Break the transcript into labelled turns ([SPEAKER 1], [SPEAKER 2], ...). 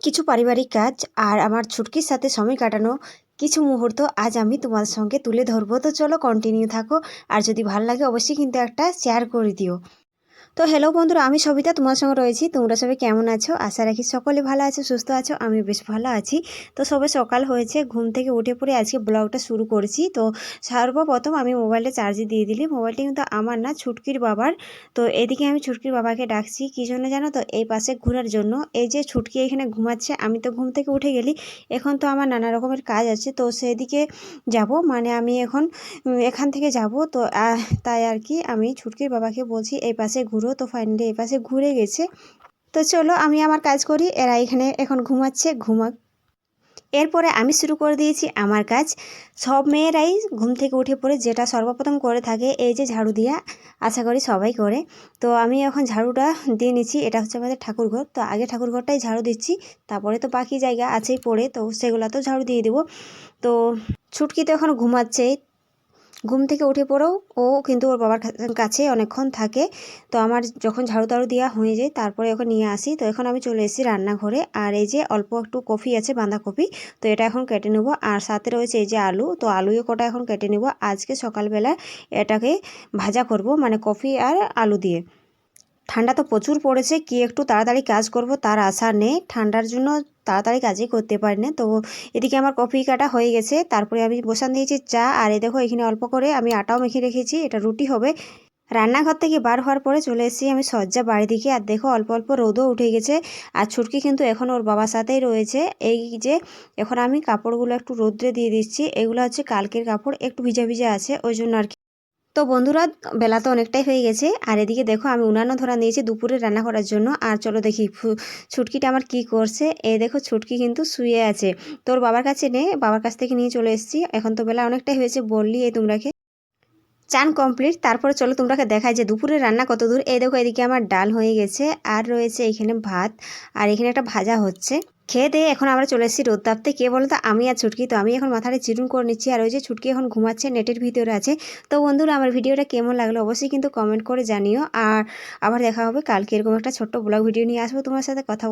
[SPEAKER 1] কিছু পারিবারিক কাজ আর আমার ছুটকির সাথে সময় কাটানো কিছু মুহূর্ত আজ আমি তোমার সঙ্গে তুলে ধরবো। তো চলো কন্টিনিউ থাকো। আর যদি ভালো লাগে অবশ্যই কিন্তু একটা শেয়ার করে দিও। তো হ্যালো বন্ধুরা, আমি সবিতা, তোমার সঙ্গে রয়েছি। তোমরা সবাই কেমন আছো? আশা রাখি সকলে ভালো আছো, সুস্থ আছো আমি বেশ ভালো আছি। তো সবে সকাল হয়েছে, ঘুম থেকে উঠে পড়ে আজকে ব্লগটা শুরু করছি। তো সর্বপ্রথম আমি মোবাইলটা চার্জে দিয়ে দিলি মোবাইলটা কিন্তু আমার না, ছুটকির বাবার। তো এদিকে আমি ছুটকির বাবাকে ডাকছি। কী জন্য জানো তো, এই পাশে ঘোরার জন্য। এই যে ছুটকি এখানে ঘুমাচ্ছে, আমি তো ঘুম থেকে উঠে গেলি। এখন তো আমার নানা রকমের কাজ আছে। তো সেদিকে যাব। মানে আমি এখন এখান থেকে যাব। তো তাই আর কি আমি ছুটকির বাবাকে বলছি, এই পাশে ঘুরো তো ফাইনালি এই পাশে ঘুরে গেছে। তো চলো আমি আমার কাজ করি, এরা এখানে এখন ঘুমাচ্ছে, ঘুমাক। এরপরে আমি শুরু করে দিয়েছি আমার কাজ। সব মেয়েরাই ঘুম থেকে উঠে পড়ে যেটা সর্বপ্রথম করে থাকে, এই যে ঝাড়ু দিয়া আশা করি সবাই করে। তো আমি এখন ঝাড়ুটা দিয়ে নিচ্ছি, এটা হচ্ছে আমাদের ঠাকুরঘর তো আগে ঠাকুরঘরটাই ঝাড়ু দিচ্ছি, তারপরে তো বাকি জায়গা আছেই পড়ে, তো সেগুলো তো ঝাড়ু দিয়ে দেবো। তো ছুটকি তো এখন ঘুমাচ্ছে ঘুম থেকে উঠে পড়েও ও কিন্তু ওর বাবার কাছে অনেকক্ষণ থাকে। তো আমার যখন ঝাড়ু তাড়ু দেওয়া হয়ে যায়, তারপরে ওকে নিয়ে আসি। তো এখন আমি চলে এসেছি রান্নাঘরে। আর এই যে অল্প একটু কফি আছে, বাঁধাকপি, তো এটা এখন কেটে নেব। আর সাথে রয়েছে এই যে আলু, তো আলুও কটা এখন কেটে নেব। আজকে সকালবেলা এটাকে ভাজা করব মানে কফি আর আলু দিয়ে। ঠান্ডা তো প্রচুর পড়েছে, কি একটু তাড়াতাড়ি কাজ করব তার আশা নেই। ঠান্ডার জন্য তাড়াতাড়ি কাজই করতে পারি না। তো এদিকে আমার কফি কাটা হয়ে গেছে। তারপরে আমি বসান দিয়েছি চা। আর এই দেখো, এখানে অল্প করে আমি আটাও মেখে রেখেছি। এটা রুটি হবে। রান্নাঘর থেকে বার হওয়ার পরে চলে এসেছি আমি সজ্জা বাড়ি দিকে। আর দেখো, অল্প অল্প রোদও উঠে গেছে। আর ছুটকি কিন্তু এখন ওর বাবার সাথেই রয়েছে। এই যে, এখন আমি কাপড়গুলো একটু রোদ্রে দিয়ে দিচ্ছি। এগুলো হচ্ছে কালকের কাপড়। একটু ভিজা ভিজা আছে, ওই জন্য আর তো বন্ধুরা, বেলা তো অনেকটাই হয়ে গেছে। আর এদিকে দেখো, আমি উনানো ধরা নিয়েছি দুপুরে রান্না করার জন্য। আর চলো দেখি ছুটকিটা আমার কি করছে। এ দেখো, ছুটকি কিন্তু শুয়ে আছে। তোর বাবার কাছে নে, বাবার কাছ থেকে নিয়ে চলে এসেছি। এখন তো বেলা অনেকটাই হয়েছে, বললি এই তোমরাকে। চান কমপ্লিট, তারপরে চলো তোমরাকে দেখায় যে দুপুরে রান্না কত দূর। এই দেখো এদিকে আমার ডাল হয়ে গেছে, আর রয়েছে এখানে ভাত, আর এখানে একটা ভাজা হচ্ছে। খেয়ে দিয়ে এখন আমরা চলে এসেছি রোদ তাপতে কে বলো তো আমি আর ছুটকি। তো আমি এখন মাথাটা চিরুন করে নিচ্ছি, আর ওই যে ছুটকি এখন ঘুমাচ্ছে, নেটের ভিতরে আছে। তো বন্ধুরা, আমার ভিডিওটা কেমন লাগল অবশ্যই কিন্তু কমেন্ট করে জানিও। আর আবার দেখা হবে কালকে এরকম একটা ছোট্ট ব্লগ ভিডিও নিয়ে আসব তোমার সাথে কথা